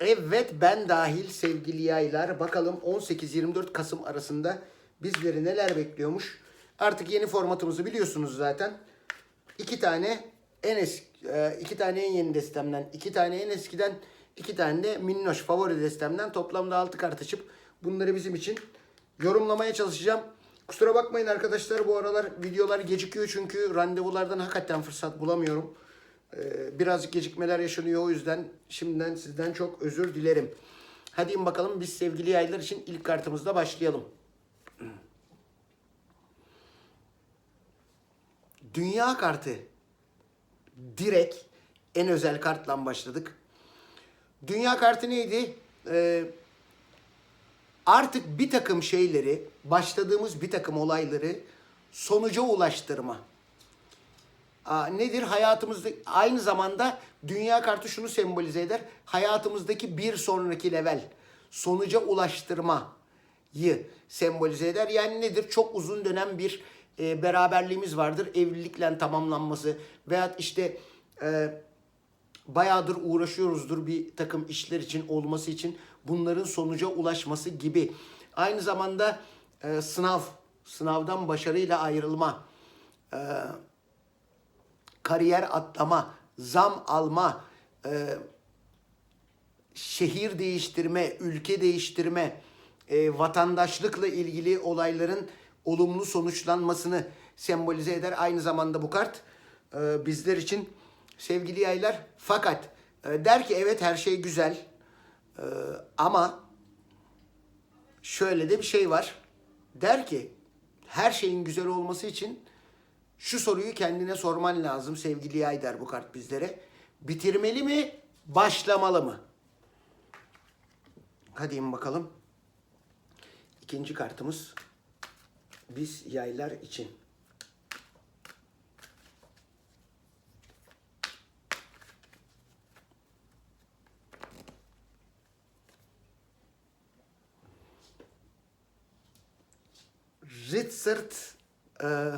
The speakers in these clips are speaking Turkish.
Evet ben dahil sevgili yaylar. Bakalım 18-24 Kasım arasında bizleri neler bekliyormuş. Artık yeni formatımızı biliyorsunuz zaten. İki tane en eski, e, iki tane en yeni destemden, iki tane en eskiden, iki tane de minnoş favori destemden toplamda 6 kart açıp bunları bizim için yorumlamaya çalışacağım. Kusura bakmayın arkadaşlar bu aralar videolar gecikiyor çünkü randevulardan hakikaten fırsat bulamıyorum. Ee, birazcık gecikmeler yaşanıyor o yüzden şimdiden sizden çok özür dilerim. Hadi in bakalım biz sevgili yaylar için ilk kartımızla başlayalım. Dünya kartı. Direkt en özel kartla başladık. Dünya kartı neydi? Ee, artık bir takım şeyleri, başladığımız bir takım olayları sonuca ulaştırma. Nedir? Hayatımızda aynı zamanda dünya kartı şunu sembolize eder. Hayatımızdaki bir sonraki level, sonuca ulaştırmayı sembolize eder. Yani nedir? Çok uzun dönem bir e, beraberliğimiz vardır. Evlilikle tamamlanması veyahut işte e, bayağıdır uğraşıyoruzdur bir takım işler için olması için bunların sonuca ulaşması gibi. Aynı zamanda e, sınav, sınavdan başarıyla ayrılma, e, kariyer atlama, zam alma, e, şehir değiştirme, ülke değiştirme, e, vatandaşlıkla ilgili olayların olumlu sonuçlanmasını sembolize eder. Aynı zamanda bu kart e, bizler için sevgili yaylar. Fakat e, der ki evet her şey güzel e, ama şöyle de bir şey var. Der ki her şeyin güzel olması için şu soruyu kendine sorman lazım sevgili yay der bu kart bizlere. Bitirmeli mi, başlamalı mı? Hadi bakalım. İkinci kartımız biz yaylar için. Ritzert e,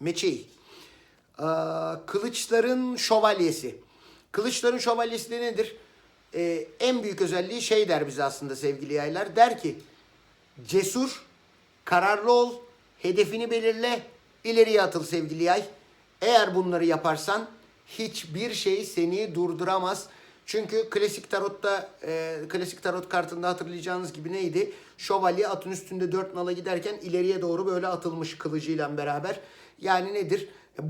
Meçey. E, kılıçların şövalyesi. Kılıçların şövalyesi de nedir? E, en büyük özelliği şey der bize aslında sevgili yaylar. Der ki cesur, kararlı ol, hedefini belirle, ileriye atıl sevgili yay. Eğer bunları yaparsan hiçbir şey seni durduramaz. Çünkü klasik tarotta, e, klasik tarot kartında hatırlayacağınız gibi neydi? Şövalye atın üstünde dört nala giderken ileriye doğru böyle atılmış kılıcıyla beraber. Yani nedir? E,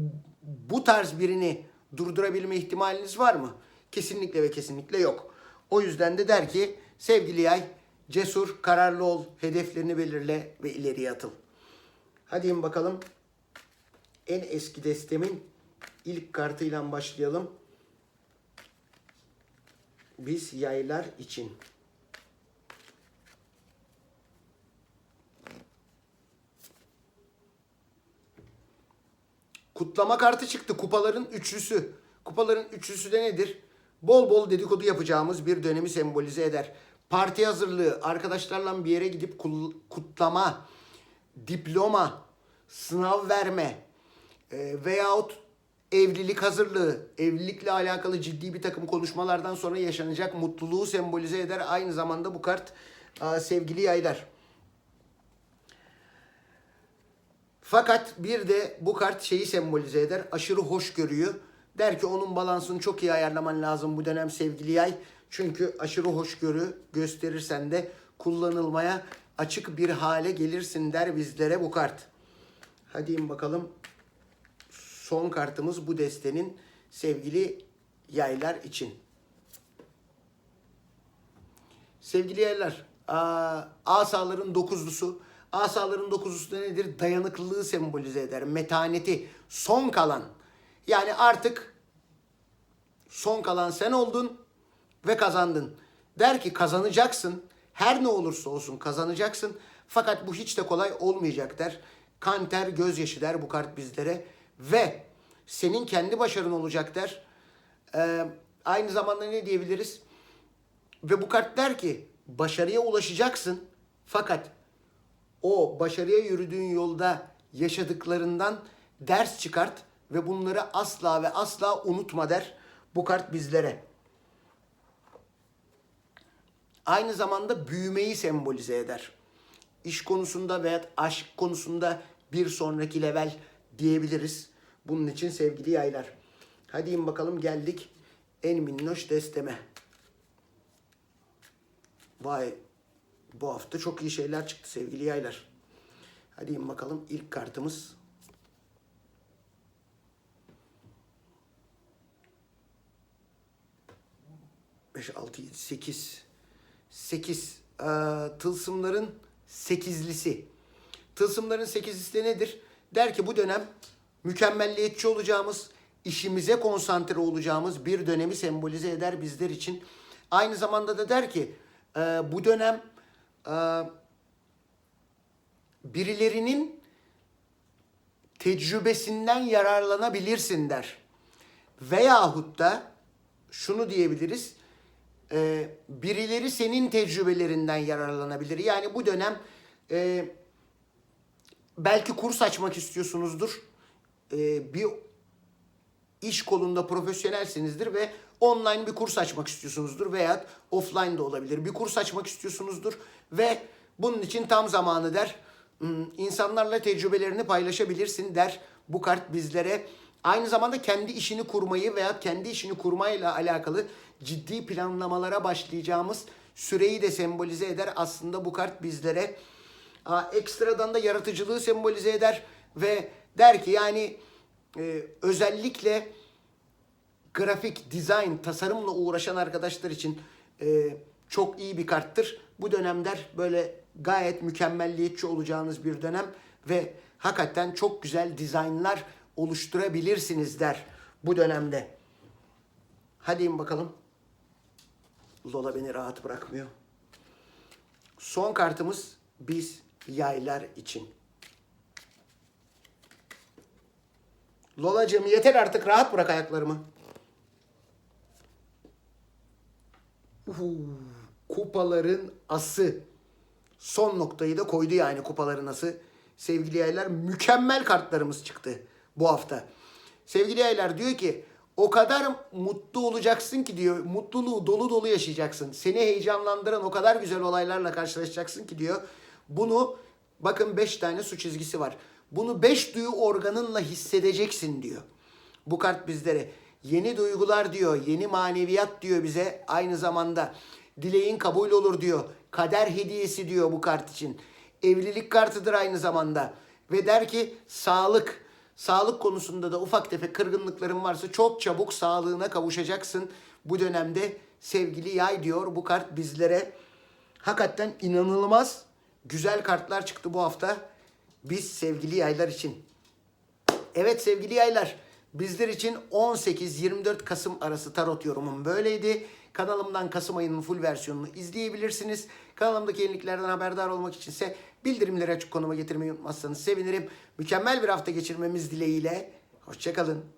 Bu tarz birini durdurabilme ihtimaliniz var mı? Kesinlikle ve kesinlikle yok. O yüzden de der ki sevgili yay cesur, kararlı ol, hedeflerini belirle ve ileriye atıl. Hadi bakalım. En eski destemin ilk kartıyla başlayalım. Biz yaylar için. Kutlama kartı çıktı. Kupaların üçlüsü. Kupaların üçlüsü de nedir? Bol bol dedikodu yapacağımız bir dönemi sembolize eder. Parti hazırlığı, arkadaşlarla bir yere gidip kutlama, diploma, sınav verme e, veyahut evlilik hazırlığı, evlilikle alakalı ciddi bir takım konuşmalardan sonra yaşanacak mutluluğu sembolize eder. Aynı zamanda bu kart sevgili yaylar. Fakat bir de bu kart şeyi sembolize eder. Aşırı hoşgörüyü. Der ki onun balansını çok iyi ayarlaman lazım bu dönem sevgili yay. Çünkü aşırı hoşgörü gösterirsen de kullanılmaya açık bir hale gelirsin der bizlere bu kart. Hadi bakalım. Son kartımız bu destenin sevgili yaylar için. Sevgili yaylar, asaların dokuzlusu. Asaların dokuzlusu da nedir? Dayanıklılığı sembolize eder. Metaneti, son kalan. Yani artık son kalan sen oldun ve kazandın. Der ki kazanacaksın. Her ne olursa olsun kazanacaksın. Fakat bu hiç de kolay olmayacak der. Kan ter gözyaşı der bu kart bizlere. Ve senin kendi başarın olacak der. Ee, aynı zamanda ne diyebiliriz? Ve bu kart der ki başarıya ulaşacaksın. Fakat o başarıya yürüdüğün yolda yaşadıklarından ders çıkart ve bunları asla ve asla unutma der bu kart bizlere. aynı zamanda büyümeyi sembolize eder. İş konusunda veya aşk konusunda bir sonraki level diyebiliriz. Bunun için sevgili yaylar. Hadi in bakalım geldik en minnoş desteme. Vay bu hafta çok iyi şeyler çıktı sevgili yaylar. Hadi in bakalım ilk kartımız. Beş, altı, yedi, sekiz. Sekiz. Ee, tılsımların sekizlisi. Tılsımların sekizlisi de nedir? Der ki bu dönem mükemmelliyetçi olacağımız, işimize konsantre olacağımız bir dönemi sembolize eder bizler için. Aynı zamanda da der ki e, bu dönem birilerinin tecrübesinden yararlanabilirsin der. Veyahut da şunu diyebiliriz. e, birileri senin tecrübelerinden yararlanabilir. Yani bu dönem e, belki kurs açmak istiyorsunuzdur. E, bir iş kolunda profesyonelsinizdir ve online bir kurs açmak istiyorsunuzdur veya offline de olabilir. Bir kurs açmak istiyorsunuzdur ve bunun için tam zamanı der. Hmm, İnsanlarla tecrübelerini paylaşabilirsin der bu kart bizlere. Aynı zamanda kendi işini kurmayı veya kendi işini kurmayla alakalı ciddi planlamalara başlayacağımız süreyi de sembolize eder aslında bu kart bizlere. Ekstradan da yaratıcılığı sembolize eder ve der ki yani e, özellikle grafik, dizayn, tasarımla uğraşan arkadaşlar için e, çok iyi bir karttır. Bu dönemler böyle gayet mükemmelliyetçi olacağınız bir dönem ve hakikaten çok güzel dizaynlar oluşturabilirsiniz der bu dönemde. Hadi bakalım. Lola beni rahat bırakmıyor. Son kartımız biz yaylar için. Lolacığım yeter artık rahat bırak ayaklarımı. Kupaların ası. Son noktayı da koydu yani kupaların ası. Sevgili yaylar mükemmel kartlarımız çıktı bu hafta. Sevgili yaylar diyor ki o kadar mutlu olacaksın ki diyor mutluluğu dolu dolu yaşayacaksın. Seni heyecanlandıran o kadar güzel olaylarla karşılaşacaksın ki diyor. Bunu bakın 5 tane su çizgisi var. Bunu 5 duyu organınla hissedeceksin diyor. Bu kart bizlere yeni duygular diyor, yeni maneviyat diyor bize aynı zamanda. Dileğin kabul olur diyor. Kader hediyesi diyor bu kart için. Evlilik kartıdır aynı zamanda. Ve der ki sağlık. Sağlık konusunda da ufak tefek kırgınlıkların varsa çok çabuk sağlığına kavuşacaksın. Bu dönemde sevgili yay diyor bu kart bizlere. Hakikaten inanılmaz güzel kartlar çıktı bu hafta. Biz sevgili yaylar için. Evet sevgili yaylar, bizler için 18-24 Kasım arası tarot yorumum böyleydi. Kanalımdan Kasım ayının full versiyonunu izleyebilirsiniz. Kanalımdaki yeniliklerden haberdar olmak içinse bildirimleri açık konuma getirmeyi unutmazsanız sevinirim. Mükemmel bir hafta geçirmemiz dileğiyle. Hoşçakalın.